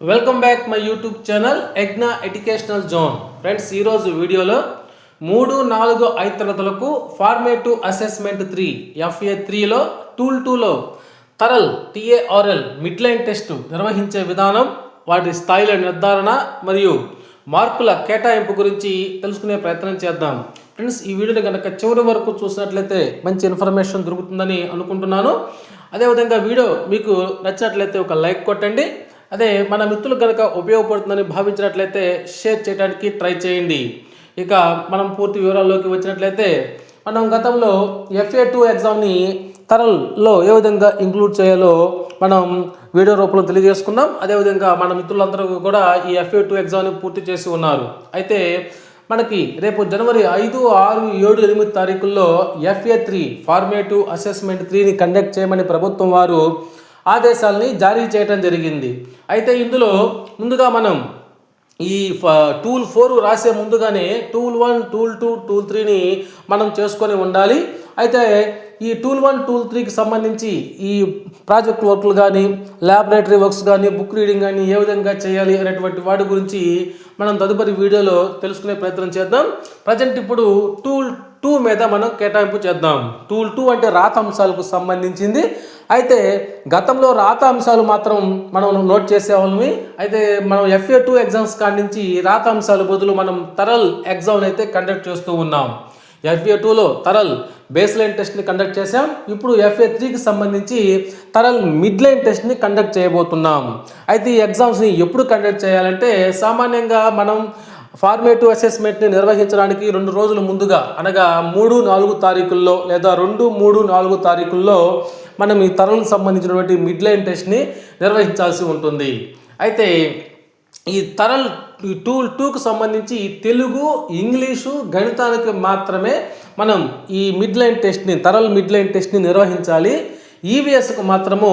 Welcome back my YouTube channel ఎగ్నా educational zone friends ఈరోజు వీడియోలో మూడు నాలుగు ఐదు తరగతులకు ఫార్మేటివ్ అసెస్మెంట్ త్రీ ఎఫ్ఏ త్రీలో టూల్ టూలో TaRL TARL mid line test నిర్వహించే విధానం వాటి స్థాయిల నిర్ధారణ మరియు మార్కుల కేటాయింపు గురించి తెలుసుకునే ప్రయత్నం చేద్దాం. ఫ్రెండ్స్ ఈ వీడియోని కనుక చివరి వరకు చూసినట్లయితే మంచి ఇన్ఫర్మేషన్ దొరుకుతుందని అనుకుంటున్నాను. అదేవిధంగా వీడియో మీకు నచ్చినట్లయితే ఒక లైక్ కొట్టండి. అదే మన మిత్రులు కనుక ఉపయోగపడుతుందని భావించినట్లయితే షేర్ చేయడానికి ట్రై చేయండి. ఇక మనం పూర్తి వివరాల్లోకి వచ్చినట్లయితే మనం గతంలో ఎఫ్ఏ టూ ఎగ్జామ్ని తరల్లో ఏ విధంగా ఇంక్లూడ్ చేయాలో మనం వీడియో రూపంలో తెలియజేసుకున్నాం. అదేవిధంగా మన మిత్రులందరూ కూడా ఈ ఎఫ్ఏ టూ ఎగ్జామ్ని పూర్తి చేసి ఉన్నారు. అయితే మనకి రేపు జనవరి ఐదు ఆరు ఏడు ఎనిమిది తారీఖుల్లో ఎఫ్ఏ త్రీ ఫార్మేటివ్ అసెస్మెంట్ త్రీని కండక్ట్ చేయమని ప్రభుత్వం వారు ఆదేశాలని జారీ చేయటం జరిగింది. అయితే ఇందులో ముందుగా మనం ఈ ఫ- టూల్ ఫోర్ రాసే ముందుగానే tool one tool two tool త్రీని మనం చేసుకొని ఉండాలి. అయితే ఈ టూల్ వన్ టూల్ త్రీకి సంబంధించి ఈ ప్రాజెక్ట్ వర్క్లు కానీ ల్యాబొరేటరీ వర్క్స్ కానీ బుక్ రీడింగ్ కానీ ఏ విధంగా చేయాలి అనేటువంటి వాటి గురించి మనం తదుపరి వీడియోలో తెలుసుకునే ప్రయత్నం చేద్దాం. ప్రజెంట్ ఇప్పుడు టూల్ టూ మీద మనం కేటాయింపు చేద్దాం. టూల్ టూ అంటే రాత అంశాలకు సంబంధించింది. అయితే గతంలో రాత అంశాలు మాత్రం మనం నోట్ చేసేవాళ్ళమి. అయితే మనం ఎఫ్ఏ టూ ఎగ్జామ్స్ కాడి నుంచి రాత అంశాల బదులు మనం తరల్ ఎగ్జామ్ అయితే కండక్ట్ చేస్తూ ఉన్నాం. ఎఫ్ఏ టూలో తరల్ బేస్ లైన్ టెస్ట్ని కండక్ట్ చేసాం ఇప్పుడు ఎఫ్ఏ త్రీకి సంబంధించి తరల్ మిడ్ లైన్ టెస్ట్ని కండక్ట్ చేయబోతున్నాం. అయితే ఈ ఎగ్జామ్స్ని ఎప్పుడు కండక్ట్ చేయాలంటే సామాన్యంగా మనం ఫార్మేటివ్ అసెస్మెంట్ని నిర్వహించడానికి రెండు రోజుల ముందుగా అనగా మూడు నాలుగు తారీఖుల్లో లేదా రెండు మూడు నాలుగు తారీఖుల్లో మనం ఈ తరలకు సంబంధించినటువంటి మిడ్ లైన్ టెస్ట్ని నిర్వహించాల్సి ఉంటుంది. అయితే ఈ తరల్ టూ టూకు సంబంధించి తెలుగు ఇంగ్లీషు గణితానికి మాత్రమే మనం ఈ మిడ్ లైన్ టెస్ట్ని తరల్ మిడ్ లైన్ టెస్ట్ని నిర్వహించాలి. ఈవీఎస్కు మాత్రము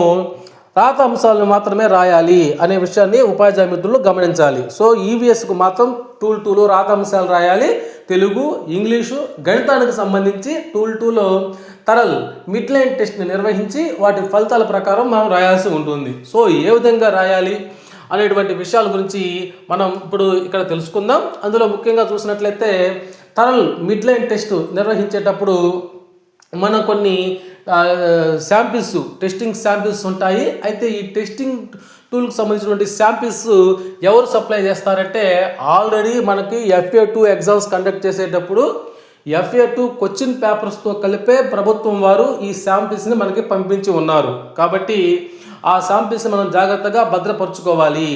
రాత అంశాలను మాత్రమే రాయాలి అనే విషయాన్ని ఉపాధ్యాయ మిత్రులు గమనించాలి. సో ఈవీఎస్కు మాత్రం టూల్ టూలో రాత అంశాలు రాయాలి. తెలుగు ఇంగ్లీషు గణితానికి సంబంధించి టూల్ టూలో తరల్ మిడ్ లైన్ టెస్ట్ని నిర్వహించి వాటి ఫలితాల ప్రకారం మనం రాయాల్సి ఉంటుంది. సో ఏ విధంగా రాయాలి అనేటువంటి విషయాల గురించి మనం ఇప్పుడు ఇక్కడ తెలుసుకుందాం. అందులో ముఖ్యంగా చూసినట్లయితే తరల్ మిడ్ లైన్ టెస్ట్ నిర్వహించేటప్పుడు మనం కొన్ని శాంపిల్స్ టెస్టింగ్ శాంపిల్స్ ఉంటాయి. అయితే ఈ టెస్టింగ్ టూల్కి సంబంధించినటువంటి శాంపిల్స్ ఎవరు సప్లై చేస్తారంటే ఆల్రెడీ మనకి ఎఫ్ఏ టూ ఎగ్జామ్స్ కండక్ట్ చేసేటప్పుడు ఎఫ్ఏ టూ క్వశ్చన్ పేపర్స్తో కలిపే ప్రభుత్వం వారు ఈ శాంపిల్స్ని మనకి పంపించి ఉన్నారు. కాబట్టి ఆ శాంపిల్స్ని మనం జాగ్రత్తగా భద్రపరుచుకోవాలి.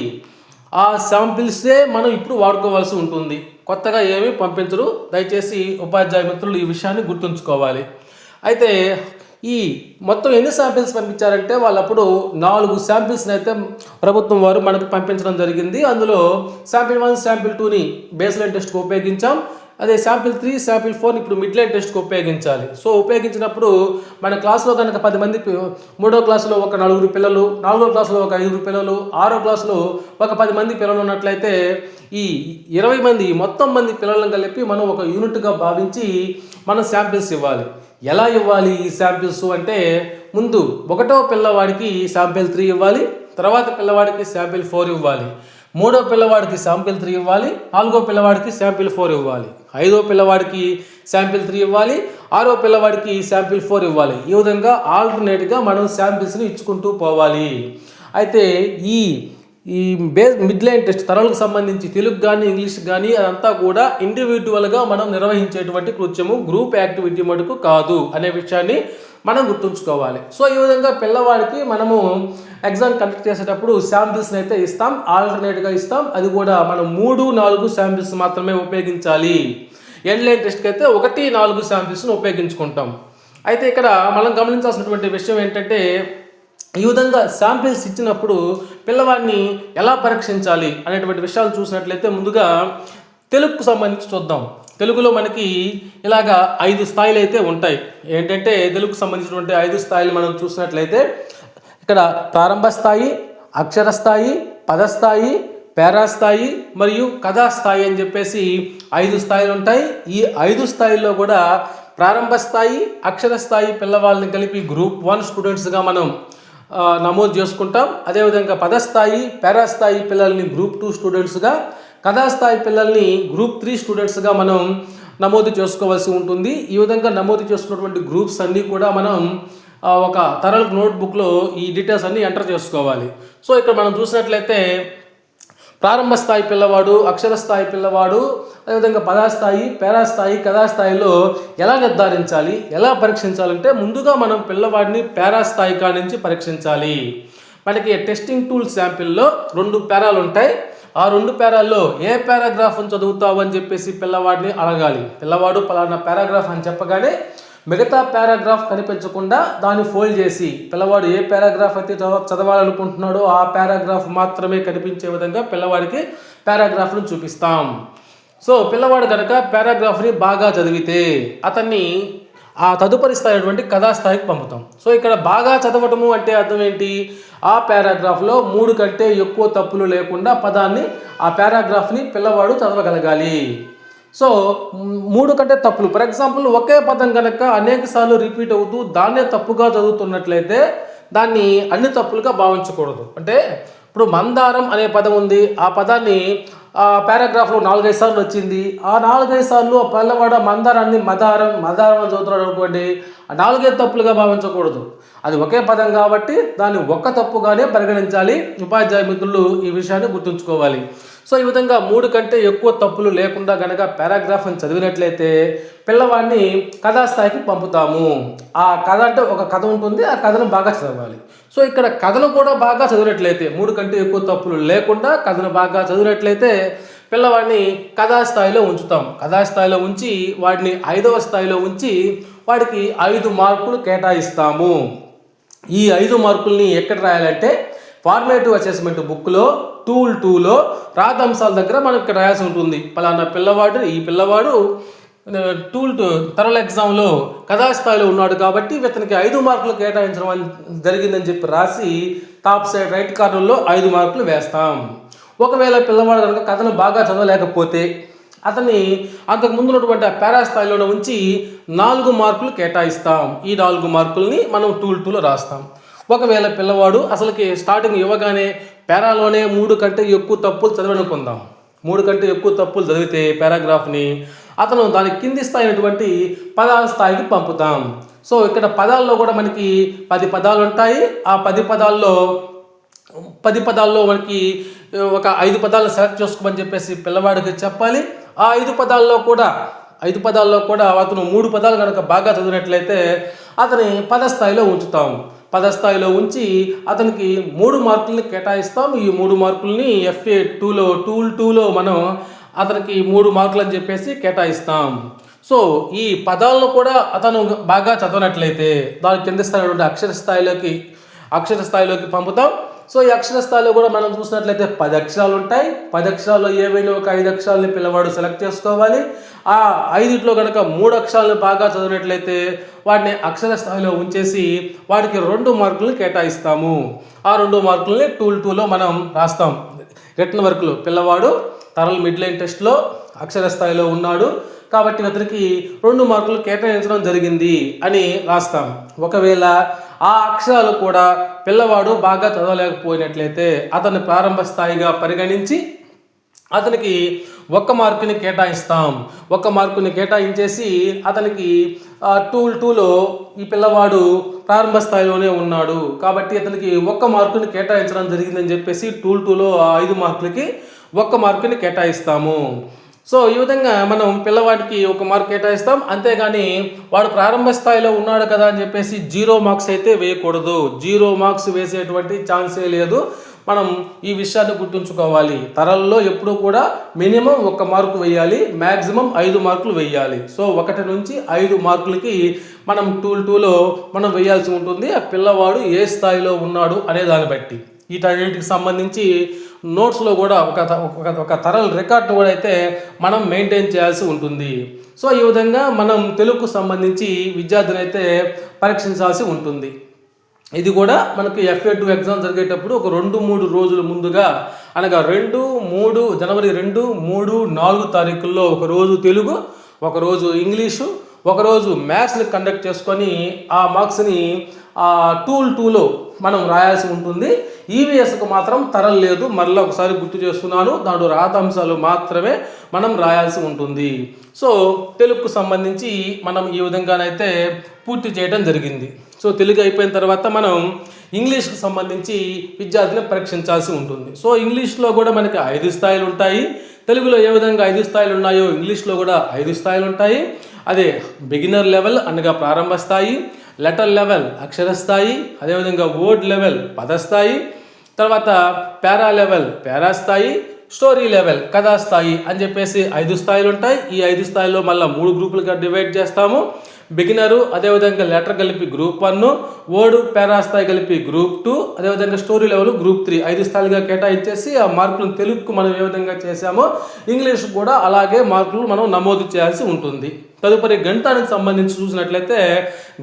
ఆ శాంపిల్సే మనం ఇప్పుడు వాడుకోవాల్సి ఉంటుంది. కొత్తగా ఏమీ పంపించరు. దయచేసి ఉపాధ్యాయ మిత్రులు ఈ విషయాన్ని గుర్తుంచుకోవాలి. అయితే ఈ మొత్తం ఎన్ని శాంపిల్స్ పంపించారంటే వాళ్ళప్పుడు నాలుగు శాంపిల్స్ని అయితే ప్రభుత్వం వారు మనకు పంపించడం జరిగింది. అందులో శాంపిల్ వన్ శాంపిల్ టూని బేస్ లైన్ టెస్ట్కి ఉపయోగించాం. అదే శాంపిల్ త్రీ శాంపిల్ ఫోర్ని ఇప్పుడు మిడ్ లైన్ టెస్ట్కి ఉపయోగించాలి. సో ఉపయోగించినప్పుడు మన క్లాస్లో కనుక పది మంది మూడో క్లాసులో ఒక నలుగురు పిల్లలు నాలుగో క్లాసులో ఒక ఐదుగురు పిల్లలు ఆరో క్లాసులో ఒక పది మంది పిల్లలు ఉన్నట్లయితే ఈ ఇరవై మంది మొత్తం మంది పిల్లలను కలిపి మనం ఒక యూనిట్గా భావించి మనం శాంపిల్స్ ఇవ్వాలి. ఎలా ఇవ్వాలి ఈ శాంపిల్స్ అంటే ముందు ఒకటో పిల్లవాడికి శాంపిల్ త్రీ ఇవ్వాలి తర్వాత పిల్లవాడికి శాంపిల్ ఫోర్ ఇవ్వాలి మూడో పిల్లవాడికి శాంపిల్ త్రీ ఇవ్వాలి నాలుగో పిల్లవాడికి శాంపిల్ ఫోర్ ఇవ్వాలి ఐదో పిల్లవాడికి శాంపిల్ త్రీ ఇవ్వాలి ఆరో పిల్లవాడికి శాంపిల్ ఫోర్ ఇవ్వాలి. ఈ విధంగా ఆల్టర్నేట్గా మనం శాంపిల్స్ని ఇచ్చుకుంటూ పోవాలి. అయితే ఈ ఈ బేస్ మిడ్ లైన్ టెస్ట్ తరలకు సంబంధించి తెలుగు కానీ ఇంగ్లీష్ కానీ అదంతా కూడా ఇండివిజువల్గా మనం నిర్వహించేటువంటి కృత్యము గ్రూప్ యాక్టివిటీ మటుకు కాదు అనే విషయాన్ని మనం గుర్తుంచుకోవాలి. సో ఈ విధంగా పిల్లవాడికి మనము ఎగ్జామ్ కండక్ట్ చేసేటప్పుడు శాంపిల్స్ని అయితే ఇస్తాం ఆల్టర్నేట్గా ఇస్తాం అది కూడా మనం మూడు నాలుగు శాంపిల్స్ మాత్రమే ఉపయోగించాలి. ఎండ్ లైన్ టెస్ట్కి అయితే ఒకటి నాలుగు శాంపిల్స్ని ఉపయోగించుకుంటాం. అయితే ఇక్కడ మనం గమనించాల్సినటువంటి విషయం ఏంటంటే ఈ విధంగా శాంపిల్స్ ఇచ్చినప్పుడు పిల్లవాడిని ఎలా పరీక్షించాలి అనేటువంటి విషయాలు చూసినట్లయితే ముందుగా తెలుగుకు సంబంధించి చూద్దాం. తెలుగులో మనకి ఇలాగా ఐదు స్థాయిలు అయితే ఉంటాయి. ఏంటంటే తెలుగుకు సంబంధించినటువంటి ఐదు స్థాయిలు మనం చూసినట్లయితే ఇక్కడ ప్రారంభ స్థాయి అక్షర స్థాయి పదస్థాయి పేరా స్థాయి మరియు కథా స్థాయి అని చెప్పేసి ఐదు స్థాయిలు ఉంటాయి. ఈ ఐదు స్థాయిల్లో కూడా ప్రారంభ స్థాయి అక్షర స్థాయి పిల్లవాళ్ళని కలిపి గ్రూప్ వన్ స్టూడెంట్స్గా మనం నమోదు చేసుకుంటాం. అదేవిధంగా పదస్థాయి పారాస్థాయి పిల్లల్ని గ్రూప్ టూ స్టూడెంట్స్గా కథాస్థాయి పిల్లల్ని గ్రూప్ త్రీ స్టూడెంట్స్గా మనం నమోదు చేసుకోవాల్సి ఉంటుంది. ఈ విధంగా నమోదు చేసుకున్నటువంటి గ్రూప్స్ అన్నీ కూడా మనం ఒక తరల నోట్బుక్లో ఈ డీటెయిల్స్ అన్నీ ఎంటర్ చేసుకోవాలి. సో ఇక్కడ మనం చూసినట్లయితే ప్రారంభ స్థాయి పిల్లవాడు అక్షర స్థాయి పిల్లవాడు అదేవిధంగా పదాస్థాయి పేరాస్థాయి కథాస్థాయిలో ఎలా నిర్ధారించాలి ఎలా పరీక్షించాలంటే ముందుగా మనం పిల్లవాడిని పేరాస్థాయి కాడి నుంచి పరీక్షించాలి. మనకి టెస్టింగ్ టూల్ శాంపిల్లో రెండు పేరాలు ఉంటాయి. ఆ రెండు పేరాల్లో ఏ పారాగ్రాఫ్ని చదువుతావు అని చెప్పేసి పిల్లవాడిని అడగాలి. పిల్లవాడు పలానా పారాగ్రాఫ్ అని చెప్పగానే మిగతా పారాగ్రాఫ్ కనిపించకుండా దాన్ని ఫోల్డ్ చేసి పిల్లవాడు ఏ పారాగ్రాఫ్ అయితే చదవ చదవాలనుకుంటున్నాడో ఆ పారాగ్రాఫ్ మాత్రమే కనిపించే విధంగా పిల్లవాడికి పారాగ్రాఫ్ను చూపిస్తాం. సో పిల్లవాడు కనుక పారాగ్రాఫ్ని బాగా చదివితే అతన్ని ఆ తదుపరి స్థాయి కథాస్థాయికి కథా స్థాయికి పంపుతాం. సో ఇక్కడ బాగా చదవటము అంటే అర్థం ఏంటి? ఆ పారాగ్రాఫ్లో మూడు కంటే ఎక్కువ తప్పులు లేకుండా పదాన్ని ఆ పారాగ్రాఫ్ని పిల్లవాడు చదవగలగాలి. సో మూడు కంటే తప్పులు. ఫర్ ఎగ్జాంపుల్ ఒకే పదం కనుక అనేక సార్లు రిపీట్ అవుతూ దాన్నే తప్పుగా చదువుతున్నట్లయితే దాన్ని అన్ని తప్పులుగా భావించకూడదు. అంటే ఇప్పుడు మందారం అనే పదం ఉంది. ఆ పదాన్ని ఆ పారాగ్రాఫ్లో నాలుగైదు సార్లు వచ్చింది. ఆ నాలుగైదు సార్లు ఆ మందారాన్ని మదారం మదారం అని చదువుతున్నాడు అనుకోండి ఆ నాలుగైదు తప్పులుగా భావించకూడదు. అది ఒకే పదం కాబట్టి దాన్ని ఒక్క తప్పుగానే పరిగణించాలి. ఉపాధ్యాయ మిత్రులు ఈ విషయాన్ని గుర్తుంచుకోవాలి. సో ఈ విధంగా మూడు కంటే ఎక్కువ తప్పులు లేకుండా గనక పారాగ్రాఫ్ని చదివినట్లయితే పిల్లవాడిని కథాస్థాయికి పంపుతాము. ఆ కథ అంటే ఒక కథ ఉంటుంది ఆ కథను బాగా చదవాలి. సో ఇక్కడ కథను కూడా బాగా చదివినట్లయితే మూడు కంటే ఎక్కువ తప్పులు లేకుండా కథను బాగా చదివినట్లయితే పిల్లవాడిని కథాస్థాయిలో ఉంచుతాం. కథాస్థాయిలో ఉంచి వాడిని ఐదవ స్థాయిలో ఉంచి వాడికి ఐదు మార్కులు కేటాయిస్తాము. ఈ ఐదు మార్కుల్ని ఎక్కడ రాయాలంటే ఫార్మేటివ్ అసెస్మెంట్ బుక్లో టూల్ టూలో రాతంశాల దగ్గర మనకి ఇక్కడ రాయాల్సి ఉంటుంది. పలానా పిల్లవాడు ఈ పిల్లవాడు టూల్ టూ తరల ఎగ్జామ్లో కథాస్థాయిలో ఉన్నాడు కాబట్టి ఇతనికి ఐదు మార్కులు కేటాయించడం జరిగిందని చెప్పి రాసి టాప్ సైడ్ రైట్ కార్నర్లో ఐదు మార్కులు వేస్తాం. ఒకవేళ పిల్లవాడు కనుక కథను బాగా చదవలేకపోతే అతన్ని అంతకు ముందు ఉన్నటువంటి ఆ పారా ఉంచి నాలుగు మార్కులు కేటాయిస్తాం. ఈ నాలుగు మార్కుల్ని మనం టూల్ టూలో రాస్తాం. ఒకవేళ పిల్లవాడు అసలుకి స్టార్టింగ్ ఇవ్వగానే పేరాలోనే మూడు కంటే ఎక్కువ తప్పులు చదవనుకుందాం మూడు కంటే ఎక్కువ తప్పులు చదివితే పారాగ్రాఫ్ని అతను దాని కింది స్థాయి అయినటువంటి పదాల స్థాయికి పంపుతాం. సో ఇక్కడ పదాల్లో కూడా మనకి పది పదాలు ఉంటాయి. ఆ పది పదాల్లో పది పదాల్లో మనకి ఒక ఐదు పదాలను సెలెక్ట్ చేసుకోమని చెప్పేసి పిల్లవాడికి చెప్పాలి. ఆ ఐదు పదాల్లో కూడా ఐదు పదాల్లో కూడా అతను మూడు పదాలు కనుక బాగా చదివినట్లయితే అతని పదస్థాయిలో ఉంచుతాం. పదస్థాయిలో ఉంచి అతనికి మూడు మార్కుల్ని కేటాయిస్తాం. ఈ మూడు మార్కుల్ని ఎఫ్ఏ టూలో టూల్ టూలో మనం అతనికి మూడు మార్కులు అని చెప్పేసి కేటాయిస్తాం. సో ఈ పదాలను కూడా అతను బాగా చదవనట్లయితే దాని కింద స్థాయి అక్షర స్థాయిలోకి అక్షర స్థాయిలోకి పంపుతాం. సో ఈ అక్షర స్థాయిలో కూడా మనం చూసినట్లయితే పది అక్షరాలు ఉంటాయి. పది అక్షరాల్లో ఏవైనా ఒక ఐదు అక్షరాలని పిల్లవాడు సెలెక్ట్ చేసుకోవాలి. ఆ ఐదుట్లో కనుక మూడు అక్షరాలను బాగా చదివినట్లయితే వాటిని అక్షర స్థాయిలో ఉంచేసి వాటికి రెండు మార్కులు కేటాయిస్తాము. ఆ రెండు మార్కుల్ని టూల్ టూలో మనం రాస్తాం. రిటర్న్ వర్క్లు. పిల్లవాడు తరల్ మిడ్ లైన్ టెస్ట్లో అక్షర స్థాయిలో ఉన్నాడు. కాబట్టి అతనికి రెండు మార్కులు కేటాయించడం జరిగింది అని రాస్తాం. ఒకవేళ ఆ అక్షరాలు కూడా పిల్లవాడు బాగా చదవలేకపోయినట్లయితే అతన్ని ప్రారంభ స్థాయిగా పరిగణించి అతనికి ఒక్క మార్కుని కేటాయిస్తాం. ఒక్క మార్కుని కేటాయించేసి అతనికి టూల్ టూలో ఈ పిల్లవాడు ప్రారంభ స్థాయిలోనే ఉన్నాడు. కాబట్టి అతనికి ఒక్క మార్కుని కేటాయించడం జరిగిందని చెప్పేసి టూల్ టూలో ఐదు మార్కులకి ఒక్క మార్కుని కేటాయిస్తాము. సో ఈ విధంగా మనం పిల్లవాడికి ఒక మార్క్ కేటాయిస్తాం. అంతేగాని వాడు ప్రారంభ స్థాయిలో ఉన్నాడు కదా అని చెప్పేసి జీరో మార్క్స్ అయితే వేయకూడదు. జీరో మార్క్స్ వేసేటువంటి ఛాన్సే లేదు. మనం ఈ విషయాన్ని గుర్తుంచుకోవాలి. తరల్లో ఎప్పుడూ కూడా మినిమం ఒక మార్కు వేయాలి. మ్యాక్సిమం ఐదు మార్కులు వేయాలి. సో ఒకటి నుంచి ఐదు మార్కులకి మనం టూల్ టూలో మనం వేయాల్సి ఉంటుంది. ఆ పిల్లవాడు ఏ స్థాయిలో ఉన్నాడు అనే దాన్ని బట్టి. వీటన్నిటికి సంబంధించి నోట్స్లో కూడా ఒక త- ఒక ఒక తరల్ రికార్డు కూడా అయితే మనం మెయింటైన్ చేయాల్సి ఉంటుంది. సో ఈ విధంగా మనం తెలుగుకు సంబంధించి విద్యార్థిని అయితే పరీక్షించాల్సి ఉంటుంది. ఇది కూడా మనకి ఎఫ్ఏ టూ ఎగ్జామ్ జరిగేటప్పుడు ఒక రెండు మూడు రోజుల ముందుగా అనగా రెండు మూడు జనవరి రెండు మూడు నాలుగు తారీఖుల్లో ఒక రోజు తెలుగు ఒక రోజు ఇంగ్లీషు ఒకరోజు మ్యాథ్స్ని కండక్ట్ చేసుకొని ఆ మార్క్స్ని టూల్ టూలో మనం రాయాల్సి ఉంటుంది. ఈవీఎస్కు మాత్రం తరలు లేదు. మరలా ఒకసారి గుర్తు చేస్తున్నాను. దాంట్లో రాతాంశాలు మాత్రమే మనం రాయాల్సి ఉంటుంది. సో తెలుగుకు సంబంధించి మనం ఈ విధంగానైతే పూర్తి చేయడం జరిగింది. సో తెలుగు అయిపోయిన తర్వాత మనం ఇంగ్లీష్కి సంబంధించి విద్యార్థిని పరీక్షించాల్సి ఉంటుంది. సో ఇంగ్లీష్లో కూడా మనకి ఐదు స్థాయిలు ఉంటాయి. తెలుగులో ఏ విధంగా ఐదు స్థాయిలు ఉన్నాయో ఇంగ్లీష్లో కూడా ఐదు స్థాయిలు ఉంటాయి. అదే బిగినర్ లెవెల్ అనగా ప్రారంభ స్థాయి లెటర్ లెవెల్ అక్షర స్థాయి అదేవిధంగా వర్డ్ లెవెల్ పదస్థాయి తర్వాత పారా లెవెల్ పారా స్థాయి స్టోరీ లెవెల్ కథా స్థాయి అని చెప్పేసి ఐదు స్థాయిలు ఉంటాయి. ఈ ఐదు స్థాయిలో మళ్ళీ మూడు గ్రూపులుగా డివైడ్ చేస్తాము. బిగినరు అదేవిధంగా లెటర్ కలిపి గ్రూప్ వన్ ఓడు పారా స్థాయి కలిపి గ్రూప్ టూ అదేవిధంగా స్టోరీ లెవెల్ గ్రూప్ త్రీ ఐదు స్థాయిలుగా కేటాయించేసి ఆ మార్కులను తెలుగుకు మనం ఏ విధంగా చేసామో ఇంగ్లీష్ కూడా అలాగే మార్కులు మనం నమోదు చేయాల్సి ఉంటుంది. తదుపరి గణితానికి సంబంధించి చూసినట్లయితే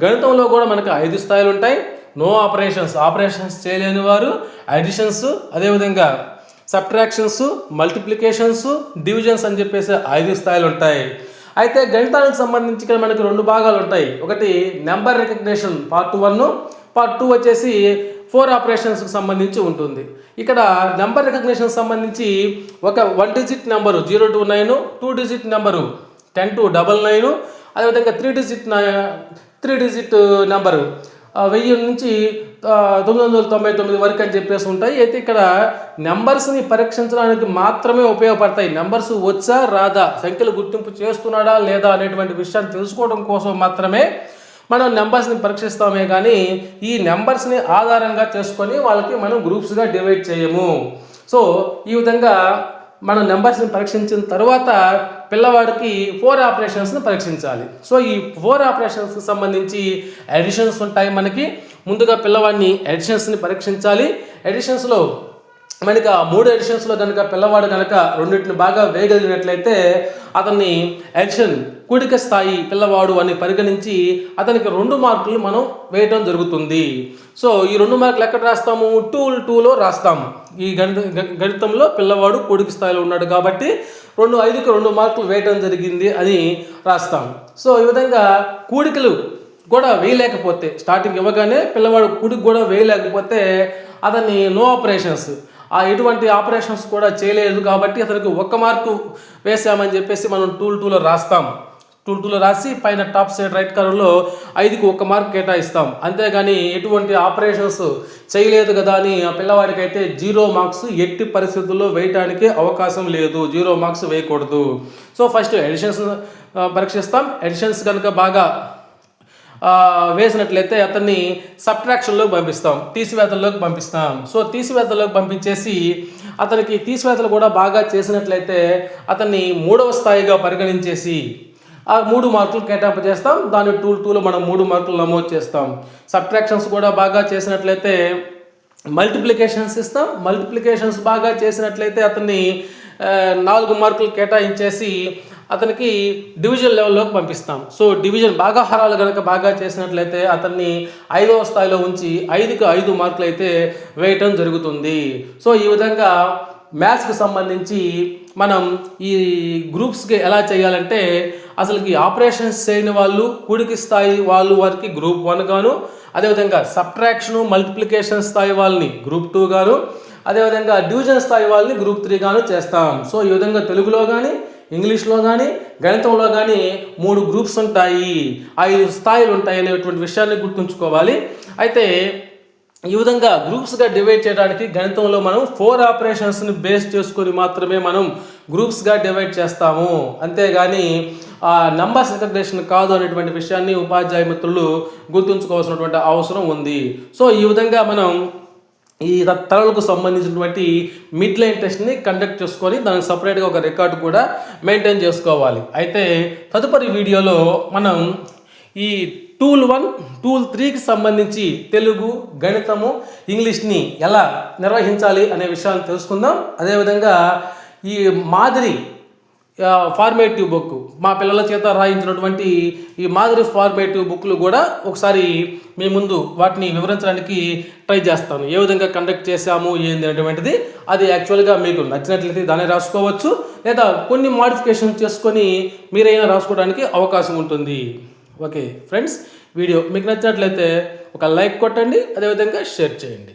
గణితంలో కూడా మనకు ఐదు స్థాయిలు ఉంటాయి. నో ఆపరేషన్స్ ఆపరేషన్స్ చేయలేని వారు అడిషన్స్ అదేవిధంగా సబ్ట్రాక్షన్స్ మల్టిప్లికేషన్స్ డివిజన్స్ అని చెప్పేసి ఐదు స్థాయిలు ఉంటాయి. అయితే గణితానికి సంబంధించి ఇక్కడ మనకి రెండు భాగాలు ఉంటాయి. ఒకటి number recognition part one part two వచ్చేసి ఫోర్ ఆపరేషన్స్కి సంబంధించి ఉంటుంది. ఇక్కడ నెంబర్ రికగ్నేషన్ సంబంధించి ఒక one digit number zero two nine two digit number ten to double nine అదేవిధంగా three digit three digit number వెయ్యి నుంచి తొమ్మిది వందల తొంభై తొమ్మిది వరకు అని చెప్పేసి ఉంటాయి. అయితే ఇక్కడ నెంబర్స్ని పరీక్షించడానికి మాత్రమే ఉపయోగపడతాయి. నెంబర్స్ వచ్చా రాదా సంఖ్యలు గుర్తింపు చేస్తున్నాడా లేదా అనేటువంటి విషయాన్ని తెలుసుకోవడం కోసం మాత్రమే మనం నెంబర్స్ని పరీక్షిస్తామే కానీ ఈ నెంబర్స్ని ఆధారంగా చేసుకొని వాళ్ళకి మనం గ్రూప్స్గా డివైడ్ చేయము. సో ఈ విధంగా మనం నెంబర్స్ని పరీక్షించిన తర్వాత పిల్లవాడికి ఫోర్ ఆపరేషన్స్ని పరీక్షించాలి. సో ఈ ఫోర్ ఆపరేషన్స్కి సంబంధించి ఎడిషన్స్ ఉంటాయి మనకి. ముందుగా పిల్లవాడిని ఎడిషన్స్ని పరీక్షించాలి. ఎడిషన్స్లో మనకి ఆ మూడు ఎడిషన్స్లో కనుక పిల్లవాడు కనుక రెండింటిని బాగా వేయగలిగినట్లయితే అతన్ని ఎడిషన్ కూడిక స్థాయి పిల్లవాడు అని పరిగణించి అతనికి రెండు మార్కులు మనం వేయటం జరుగుతుంది. సో ఈ రెండు మార్కులు ఎక్కడ రాస్తాము? టూల్ టూలో రాస్తాము ఈ గణిత గణితంలో పిల్లవాడు కూడిక స్థాయిలో ఉన్నాడు కాబట్టి రెండు ఐదుకి రెండు మార్కులు వేయటం జరిగింది అని రాస్తాం. సో ఈ విధంగా కూడికలు కూడా వేయలేకపోతే స్టార్టింగ్ ఇవ్వగానే పిల్లవాడు కూడికి కూడా వేయలేకపోతే అతన్ని నో ఆపరేషన్స్ ఆ ఎటువంటి ఆపరేషన్స్ కూడా చేయలేదు కాబట్టి అతనికి ఒక్క మార్కు వేసామని చెప్పేసి మనం టూల్ టూలో రాస్తాం. టూల్ టూలో రాసి పైన టాప్ సైడ్ రైట్ కలర్లో ఐదుకి ఒక్క మార్క్ కేటాయిస్తాం. అంతేగాని ఎటువంటి ఆపరేషన్స్ చేయలేదు కదా అని ఆ పిల్లవాడికి అయితే జీరో మార్క్స్ ఎట్టి పరిస్థితుల్లో వేయటానికి అవకాశం లేదు. జీరో మార్క్స్ వేయకూడదు. సో ఫస్ట్ ఎడిషన్స్ పరీక్షిస్తాం. ఎడిషన్స్ కనుక బాగా వేసినట్లయితే అతన్ని సబ్ట్రాక్షన్లోకి పంపిస్తాం తీసివేతల్లోకి పంపిస్తాం. సో తీసివేతల్లోకి పంపించేసి అతనికి తీసివేతలు కూడా బాగా చేసినట్లయితే అతన్ని మూడవ స్థాయిగా పరిగణించేసి ఆ మూడు మార్కులు కేటాయింపు చేస్తాం. దాని టూ టూలో మనం మూడు మార్కులు నమోదు చేస్తాం. సబ్ట్రాక్షన్స్ కూడా బాగా చేసినట్లయితే మల్టిప్లికేషన్స్ ఇస్తాం. మల్టిప్లికేషన్స్ బాగా చేసినట్లయితే అతన్ని నాలుగు మార్కులు కేటాయించేసి అతనికి డివిజన్ లెవెల్లోకి పంపిస్తాం. సో డివిజన్ బాగా హరాలు కనుక బాగా చేసినట్లయితే అతన్ని ఐదవ స్థాయిలో ఉంచి ఐదుకి ఐదు మార్కులు అయితే వేయటం జరుగుతుంది. సో ఈ విధంగా మ్యాథ్స్కి సంబంధించి మనం ఈ గ్రూప్స్కి ఎలా చేయాలంటే అసలుకి ఆపరేషన్స్ చేయని వాళ్ళు కూడికి స్థాయి వాళ్ళు వారికి గ్రూప్ వన్ గాను అదేవిధంగా సబ్ట్రాక్షను మల్టిప్లికేషన్ స్థాయి వాళ్ళని గ్రూప్ టూ గాను అదేవిధంగా డివిజన్ స్థాయి వాళ్ళని గ్రూప్ త్రీ గాను చేస్తాం. సో ఈ విధంగా తెలుగులో కానీ ఇంగ్లీష్లో కానీ గణితంలో కానీ మూడు గ్రూప్స్ ఉంటాయి. ఐదు స్థాయిలు ఉంటాయి అనేటువంటి విషయాన్ని గుర్తుంచుకోవాలి. అయితే ఈ విధంగా గ్రూప్స్గా డివైడ్ చేయడానికి గణితంలో మనం ఫోర్ ఆపరేషన్స్ని బేస్ చేసుకొని మాత్రమే మనం గ్రూప్స్గా డివైడ్ చేస్తాము. అంతేగాని ఆ నంబర్స్ రికగ్నేషన్ కాదు అనేటువంటి విషయాన్ని ఉపాధ్యాయ మిత్రులు గుర్తుంచుకోవాల్సినటువంటి అవసరం ఉంది. సో ఈ విధంగా మనం ఈ తరలకు సంబంధించినటువంటి మిడ్ లైన్ టెస్ట్ని కండక్ట్ చేసుకొని దానికి సపరేట్గా ఒక రికార్డు కూడా మెయింటైన్ చేసుకోవాలి. అయితే తదుపరి వీడియోలో మనం ఈ టూల్ వన్ టూల్ త్రీకి సంబంధించి తెలుగు గణితము ఇంగ్లీష్ని ఎలా నిర్వహించాలి అనే విషయాన్ని తెలుసుకుందాం. అదేవిధంగా ఈ మాదిరి ఫార్మేటివ్ బుక్ మా పిల్లల చేత రాయించినటువంటి ఈ మాదిరి ఫార్మేటివ్ బుక్లు కూడా ఒకసారి మీ ముందు వాటిని వివరించడానికి ట్రై చేస్తాను. ఏ విధంగా కండక్ట్ చేశాము ఏంది అనేటువంటిది అది యాక్చువల్గా మీకు నచ్చినట్లయితే దాన్ని రాసుకోవచ్చు లేదా కొన్ని మాడిఫికేషన్ చేసుకొని మీరైనా రాసుకోవడానికి అవకాశం ఉంటుంది. ఓకే ఫ్రెండ్స్ వీడియో మీకు నచ్చినట్లయితే ఒక లైక్ కొట్టండి అదేవిధంగా షేర్ చేయండి.